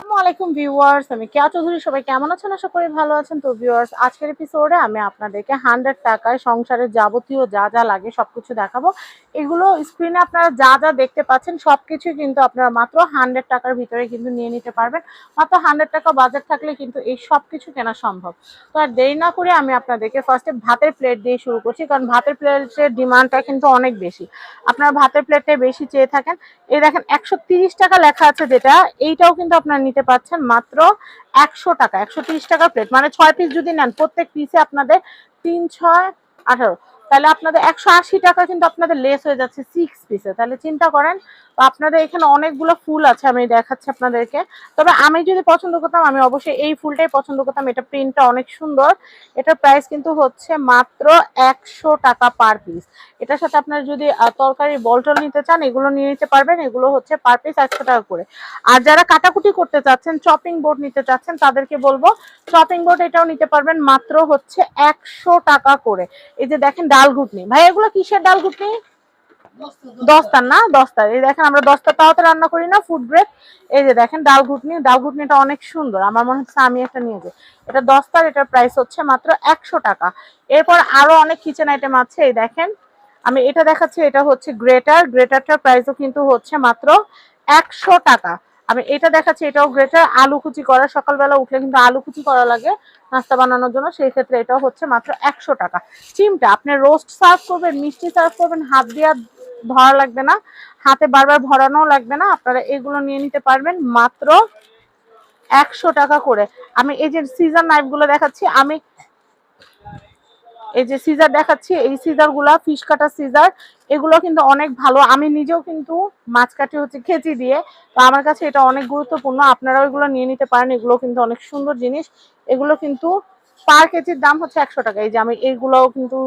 আসসালামু আলাইকুম ভিউয়ার্স, আমি কেয়া চৌধুরী, সবাই কেমন আছেন? আশা করি ভালো আছেন। তো ভিউয়ার্স, আজকের এপিসোডে আমি আপনাদেরকে হান্ড্রেড টাকায় সংসারের যাবতীয় যা যা লাগে সবকিছু দেখাবো। এগুলো স্ক্রিনে আপনারা যা যা দেখতে পাচ্ছেন, সবকিছু কিন্তু আপনারা মাত্র হান্ড্রেড টাকার ভিতরে কিন্তু নিয়ে নিতে পারবেন। মাত্র হান্ড্রেড টাকা বাজেট থাকলে কিন্তু এই সব কিছু কেনা সম্ভব। তো আর দেরি না করে আমি আপনাদেরকে ফার্স্টে ভাতের প্লেট দিয়ে শুরু করছি, কারণ ভাতের প্লেটের ডিমান্ডটা কিন্তু অনেক বেশি। আপনারা ভাতের প্লেটটাই বেশি চেয়ে থাকেন। এই দেখেন, একশো টাকা লেখা আছে যেটা, এইটাও কিন্তু আপনারা নিতে পারছেন মাত্র একশো টাকা একশো টাকা প্লেট মানে ছয় পিস যদি নেন, প্রত্যেক পিসে আপনাদের তিন, ছয়, আঠারো। তাহলে আপনাদের একশো আশি টাকা কিন্তু আপনাদের লেস হয়ে যাচ্ছে সিক্স পিসে তাহলে চিন্তা করেন আপনাদের এখানে অনেকগুলো ফুল আছে, আমি দেখাচ্ছি আপনাদেরকে। তবে আমি যদি পছন্দ করতাম, আমি অবশ্যই এই ফুলটাই পছন্দ করতাম। এটা প্রিন্টটা অনেক সুন্দর। এটার প্রাইস কিন্তু হচ্ছে মাত্র একশো টাকা পার পিস এটার সাথে আপনারা যদি তরকারি বলটল নিতে চান, এগুলো নিয়ে নিতে পারবেন। এগুলো হচ্ছে পার পিস একশো টাকা করে। আর যারা কাটাকুটি করতে চাচ্ছেন চপিং বোর্ড নিতে চাচ্ছেন, তাদেরকে বলব চপিং বোর্ড এটাও নিতে পারবেন মাত্র হচ্ছে একশো টাকা করে। এই যে দেখেন ডাল ঘুটনি। ভাই, এগুলো কিসের ডাল ঘুটনি? দস্তার না? দস্তার এই দেখেন, আমরা দস্তার তাওয়াতে রান্না করি না ফুড ব্রেক এই যে দেখেন, ডাল ঘুটনি। ডাল ঘুটনিটা অনেক সুন্দর। আমার মনে হচ্ছে আমি একটা নিয়ে যাই। এটা দস্তার এটার প্রাইস হচ্ছে মাত্র একশো টাকা। এরপর আরও অনেক কিচেন আইটেম আছে, এই দেখেন। আমি এটা দেখাচ্ছি, এটা হচ্ছে গ্রেটার। গ্রেটারটার প্রাইসও কিন্তু হচ্ছে মাত্র একশো টাকা। আমি এটা দেখাচ্ছি, এটাও গ্রেটার। আলু কুচি করা, সকালবেলা উঠলে কিন্তু আলু কুচি করা লাগে নাস্তা বানানোর জন্য। সেই ক্ষেত্রে এটাও হচ্ছে মাত্র একশো টাকা। চিমটা, আপনি রোস্ট সার্ভ করবেন, মিষ্টি সার্ভ করবেন, হাত দিয়ে ধরা লাগবে না। হাতে বারবার ভরানো লাগবে না। আপনারা এগুলো নিয়ে নিতে পারবেন মাত্র একশো টাকা করে। আমি এই যে সিজার নাইফগুলো দেখাচ্ছি, আমি এই যে সিজার দেখাচ্ছি, এই সিজারগুলা ফিশ কাটার সিজার এগুলো কিন্তু অনেক ভালো। আমি নিজেও কিন্তু মাছ কাটি হচ্ছে খেচি দিয়ে, তো আমার কাছে এটা অনেক গুরুত্বপূর্ণ। আপনারাও এগুলো নিয়ে নিতে পারেন। এগুলো কিন্তু অনেক সুন্দর জিনিস। এগুলো কিন্তু পার কেজির দাম হচ্ছে একশো টাকা। এই যে আমি এইগুলোও কিন্তু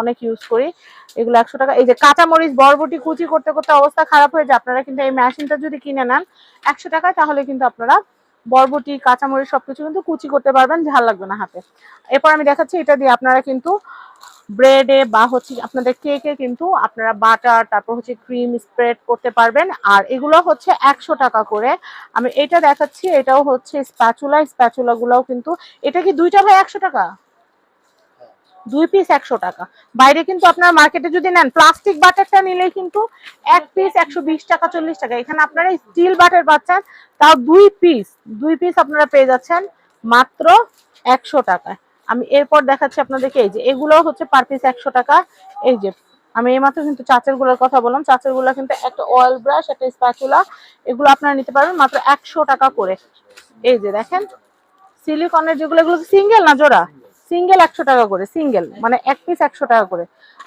অনেক ইউজ করি। এগুলো একশো টাকা। এই যে কাঁচামরিচ, বরবটি, কুচি করতে করতে অবস্থা খারাপ হয়ে যায়। আপনারা কিন্তু এই মেশিনটা যদি কিনে নেন, একশো টাকায় তাহলে কিন্তু আপনারা বরবটি, কাঁচামরিচ সবকিছু কিন্তু কুচি করতে পারবেন, ঝাল লাগবে না হাতে। এরপর আমি দেখাচ্ছি, এটা দিয়ে আপনারা কিন্তু ব্রেডে বা হচ্ছে আপনাদের কেকে কিন্তু আপনারা বাটার, তারপর হচ্ছে ক্রিম স্প্রেড করতে পারবেন। আর এগুলো হচ্ছে একশো টাকা করে। আমি এটা দেখাচ্ছি, এটাও হচ্ছে স্প্যাচুলা। স্প্যাচুলা গুলাও কিন্তু, এটা কি দুইটা ভাই একশো টাকা? দুই পিস একশো টাকা। বাইরে কিন্তু আপনার মার্কেটে যদি নেন প্লাস্টিক বাটারটা নিলেই কিন্তু এক পিস একশো বিশ টাকা, চল্লিশ টাকা। এখানে আপনারা স্টিল বাটার পাচ্ছেন, তাও দুই পিস দুই পিস আপনারা পেয়ে যাচ্ছেন মাত্র একশো টাকায়। আমি এরপর দেখাচ্ছি আপনাদেরকে এই যে, এগুলো হচ্ছে পার পিস একশো টাকা। এই যে, আমি এইমাত্র কিন্তু চাচেরগুলোর কথা বললাম। চাচেরগুলো কিন্তু একটা অয়েল ব্রাশ একটা স্প্যাচুলা এগুলো আপনারা নিতে পারবেন মাত্র একশো টাকা করে। এই যে দেখেন সিলিকনের যেগুলো, এগুলো সিঙ্গেল না জোড়া? সিঙ্গেল একশো টাকা করে সিঙ্গেল মানে এক পিস একশো টাকা করে।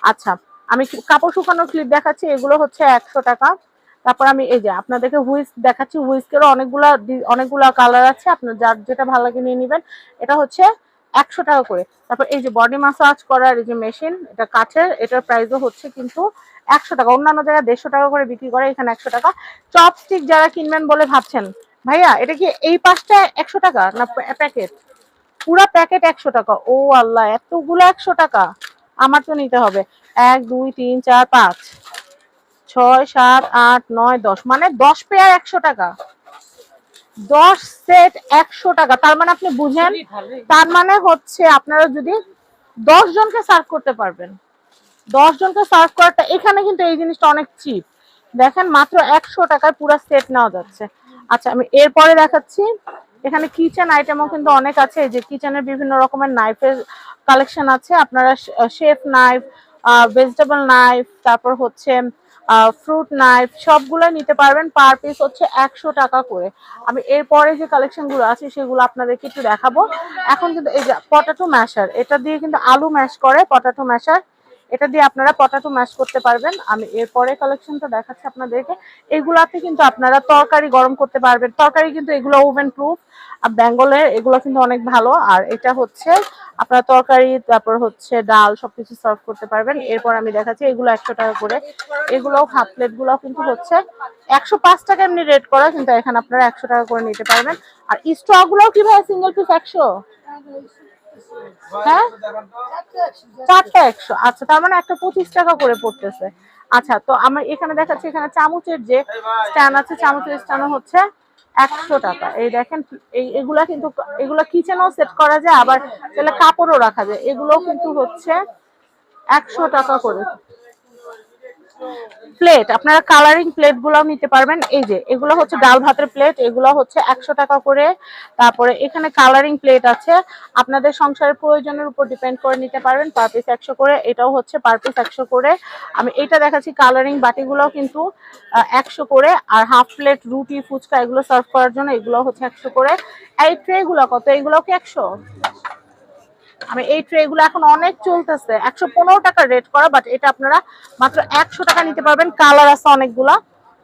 আচ্ছা আমি কাপড় শুকানোর ক্লিপ দেখাচ্ছি, এগুলো হচ্ছে একশো টাকা। তারপর আমি এই যে, আপনাদেরকে হুইস দেখাচ্ছি হুইস্কেরও অনেকগুলা অনেকগুলা কালার আছে। আপনার যার যেটা ভালো লাগে নিয়ে নেবেন। এটা হচ্ছে একশো টাকা করে। তারপর এই যে বডি মাসাজ করার এই যে মেশিন এটা কাঠের, এটার প্রাইসও হচ্ছে কিন্তু একশো টাকা। অন্যান্য জায়গায় দেড়শো টাকা করে বিক্রি করে, এখানে একশো টাকা। চপস্টিক যারা কিনবেন বলে ভাবছেন, ভাইয়া, এটা কি এই পাঁচটা একশো টাকা না প্যাকেট পুরা প্যাকেট একশো টাকা। ও আল্লাহ, এতগুলো একশো টাকা। আমার তো নিতে হবে। এক, দুই, তিন, চার, পাঁচ, ছয়, সাত, আট, নয়, দশ। মানে দশ পেয়ার একশো টাকা। দশ সেট একশো টাকা। তার মানে আপনি বুঝেন তার মানে হচ্ছে আপনারা যদি দশ জনকে সার্ভ করতে পারবেন দশ জনকে সার্ভ করাটা এখানে কিন্তু এই জিনিসটা অনেক চিপ দেখেন মাত্র একশো টাকায় পুরো সেট নেওয়া যাচ্ছে। আচ্ছা আমি এরপরে দেখাচ্ছি। এখানে কিচেন আইটেমও কিন্তু অনেক আছে। যে কিচেনের বিভিন্ন রকমের নাইফের কালেকশন আছে। আপনারা শেফ নাইফ ভেজিটেবল নাইফ তারপর হচ্ছে ফ্রুট নাইফ সবগুলো নিতে পারবেন পার পিস হচ্ছে একশো টাকা করে। আমি এরপরে যে কালেকশনগুলো আছে, সেগুলো আপনাদেরকে একটু দেখাবো। এখন কিন্তু এই যে পটাটো ম্যাশার এটা দিয়ে কিন্তু আলু ম্যাশ করে পটাটো ম্যাশার এটা দিয়ে আপনারা পটাটো ম্যাশ করতে পারবেন। আমি এরপরে কালেকশনটা দেখাচ্ছি আপনাদেরকে। এগুলাতে কিন্তু আপনারা তরকারি গরম করতে পারবেন। তরকারি কিন্তু এগুলো ওভেন প্রুফ আর বেঙ্গলের এগুলো কিন্তু অনেক ভালো। আর এটা হচ্ছে, আপনারা তরকারি, তারপর হচ্ছে ডাল সবকিছু সার্ভ করতে পারবেন। এরপর আমি দেখাচ্ছি, এগুলো একশো টাকা করে। এগুলো হাফ প্লেটগুলো কিন্তু হচ্ছে একশো পাঁচ টাকা এমনি রেট করা, কিন্তু এখানে আপনারা একশো টাকা করে নিতে পারবেন। আর স্ট্র গুলোও কি ভাই সিঙ্গেল পিস একশো? হ্যাঁ? একশো। আচ্ছা তার মানে একটা পঁচিশ টাকা করে পড়তেছে। আচ্ছা তো আমার এখানে দেখাচ্ছে, এখানে চামচের যে স্ট্যান্ড আছে, চামচের স্ট্যান্ড হচ্ছে একশো টাকা। এই দেখেন, এই কিন্তু, এগুলো কিচেনও সেট করা যায়, আবার তাহলে কাপড়ও রাখা যায়। এগুলো কিন্তু হচ্ছে একশো টাকা করে। প্লেট আপনারা কালারিং প্লেট গুলাও নিতে পারবেন। এই যে, এগুলো হচ্ছে ডাল ভাতের প্লেট এগুলো হচ্ছে একশো টাকা করে। তারপরে এখানে কালারিং প্লেট আছে। আপনাদের সংসারের প্রয়োজনের উপর ডিপেন্ড করে নিতে পারবেন পার পিস একশো করে। এটাও হচ্ছে পার পিস একশো করে। আমি এটা দেখাচ্ছি কালারিং বাটিগুলোও কিন্তু একশো করে। আর হাফ প্লেট রুটি, ফুচকা এগুলো সার্ভ করার জন্য এগুলো হচ্ছে একশো করে। এই ট্রে গুলো কত? এগুলো কি একশো? আমি এই ট্রে গুলো এখন অনেক চলতেছে। একশো পনেরো টাকা রেট করা বাট এটা আপনারা মাত্র একশো টাকা নিতে পারবেন। কালার আছে অনেকগুলা।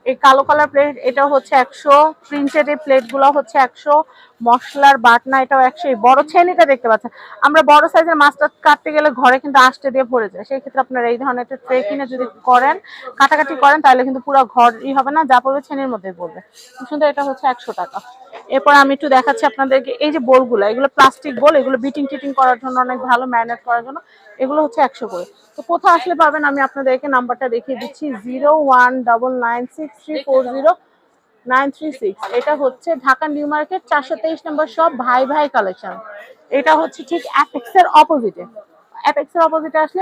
এই কালো কালার প্লেট এটা হচ্ছে একশো প্রিন্টেড এই প্লেটগুলো হচ্ছে একশো। মশলার বাটনা এটাও একশো। বড় ছেনিটা দেখতে পাচ্ছেন। আমরা বড় সাইজের মাছটা কাটতে গেলে ঘরে কিন্তু আসতে দিয়ে পড়ে যায়। সেই ক্ষেত্রে আপনারা এই ধরনের একটা ট্রে কিনে যদি করেন, কাটাকাটি করেন, তাহলে কিন্তু পুরো ঘরই হবে না। যা পড়বে ছেনির মধ্যে পড়বে। সুন্দর এটা হচ্ছে একশো টাকা। এরপর আমি একটু দেখাচ্ছি আপনাদেরকে, এই যে বোলগুলো, এগুলো প্লাস্টিক বোল, এগুলো বিটিং টিটিং করার জন্য অনেক ভালো ম্যারিনেট করার জন্য, এগুলো হচ্ছে একশো করে। তো কোথাও আসলে পাবেন আমি আপনাদেরকে নাম্বারটা দেখিয়ে দিচ্ছি zero one double nine six three four zero nine three six এটা হচ্ছে ঢাকা নিউ মার্কেট, চারশো তেইশ নম্বর সব ভাই ভাই কালেকশন এটা হচ্ছে ঠিক অ্যাপেক্সের অপোজিটে অ্যাপেক্সের অপোজিটে আসলে